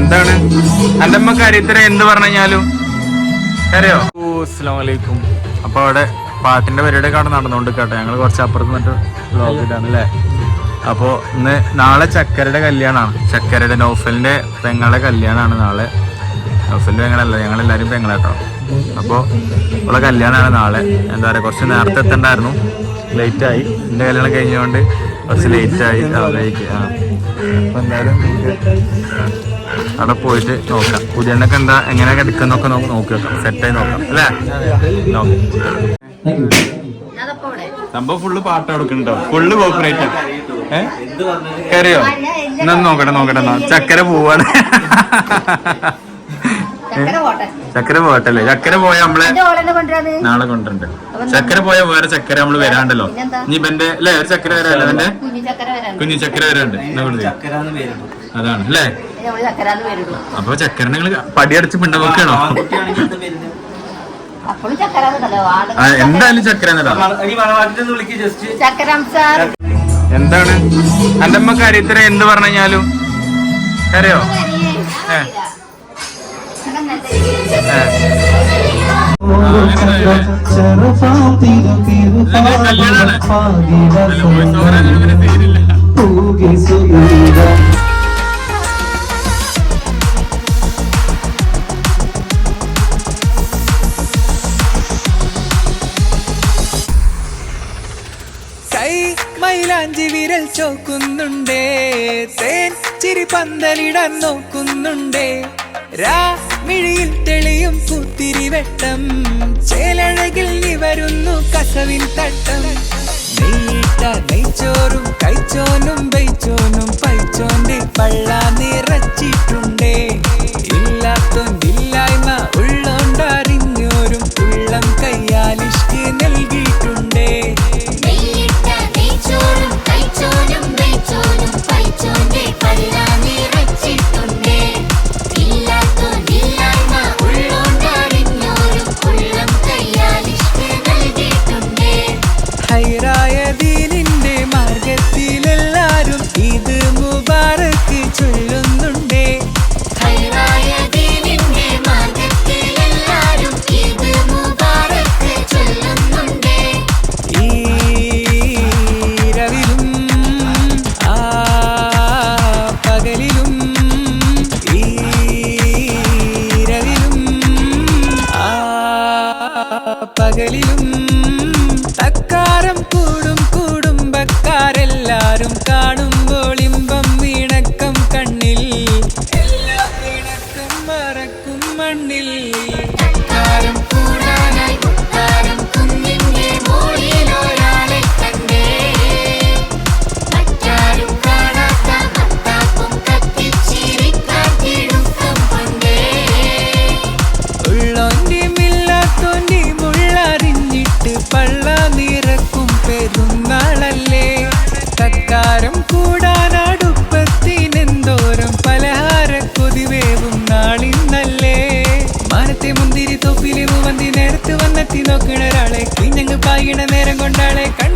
എന്താണ്? എന്റെ അമ്മ കാര്യത്തിര എന്ത് പറഞ്ഞാലും? അറിയോ? അസ്സലാമലൈക്കും. അപ്പൊ അവിടെ പാട്ടിന്റെ പരിപാടി കാണാൻ നടന്നുകൊണ്ട് കേട്ടോ ഞങ്ങൾ കുറച്ച് അപ്പുറത്ത് നിന്നിട്ട് വ്ലോഗ് അല്ലേ? അപ്പോ ഇന്ന് നാളെ ചക്കരയുടെ കല്യാണമാണ് ചക്കരയുടെ നോഫലിന്റെ പെങ്ങളുടെ കല്യാണമാണ് നാളെ. നൗഫലിന്റെ പെങ്ങളല്ല ഞങ്ങൾ എല്ലാരും പെങ്ങളാട്ടോ അപ്പോ ഉള്ള കല്യാണമാണ് നാളെ. എന്താ പറയാ കുറച്ച് നേരത്തെ എത്തണ്ടായിരുന്നു. ആയി. എന്റെ കല്യാണം കഴിഞ്ഞുകൊണ്ട് കുറച്ച് ലേറ്റ് ആയി. അപ്പൊ എന്തായാലും അവിടെ പോയിട്ട് നോക്കാം. പുതിയണ്ണൊക്കെ എന്താ എങ്ങനെയൊക്കെ എടുക്കുന്നൊക്കെ നമുക്ക് നോക്കി നോക്കാം സെറ്റായി നോക്കാം. അല്ലേ? നോക്കാം. സംഭവം ഫുള്ള് പാട്ട് കൊടുക്കുന്നുണ്ടോ? ഫുള്ള് കോപ്പറേറ്റ് കറിയോ? കയറിയോ എന്നാ നോക്കട്ടെ നോക്കട്ടെ എന്നാ. ചക്കര പോവാണ്. ചക്കര പോകട്ടല്ലേ ചക്കര പോയ നമ്മളെ നാളെ കൊണ്ടുണ്ട് ചക്കര പോയ വേറെ ചക്കര നമ്മൾ വരാണ്ടല്ലോ. ഇനി ഇവന്റെ അല്ലേ ഒരു ചക്കര വരാല്ലോ അവന്റെ കുഞ്ഞു ചക്കര വരാണ്ട് അതാണ് അല്ലേ? അപ്പൊ ചക്കര പടിയടച്ച് പിണ്ട വെക്കണോ ആൺകുട്ടിയാണെങ്കിൽ എന്താ പേരുണ്ട് അപ്പോഴും ചക്കരാന്നല്ലോ ആ, എന്തായാലും ചക്കര എന്താണ്? എന്റെ അമ്മ കാര്യത്തിര എന്ത് പറഞ്ഞാലും? കരയോ? ഏ. കൈ മൈലാഞ്ചി വിരൽ ചോക്കുന്നുണ്ടേ. തേൻ ചിരി പന്തലിടാൻ നോക്കുന്നുണ്ടേ. രാ മിഴിയിൽ തെളിയും പുത്തിരി വെട്ടം. ചേലഴകിൽ നീ വരുന്നു കസവിൻ തട്ടം. നീട്ട നെയ്ച്ചോറും പകലിലും പള്ള നിറക്കും പെരുന്നാളല്ലേ? തക്കാരം കൂടാനടുപ്പത്തിനെന്തോരം പലഹാര കൊതിവേവും നാളിന്നല്ലേ? മാനത്തെ മുന്തിരി തൊപ്പിലെ മൂവന്തി നേരത്ത് വന്നെത്തി നോക്കണൊരാളെ കിഞ്ഞങ്ങ് പായിണ നേരം കൊണ്ടാളെ കണ്ട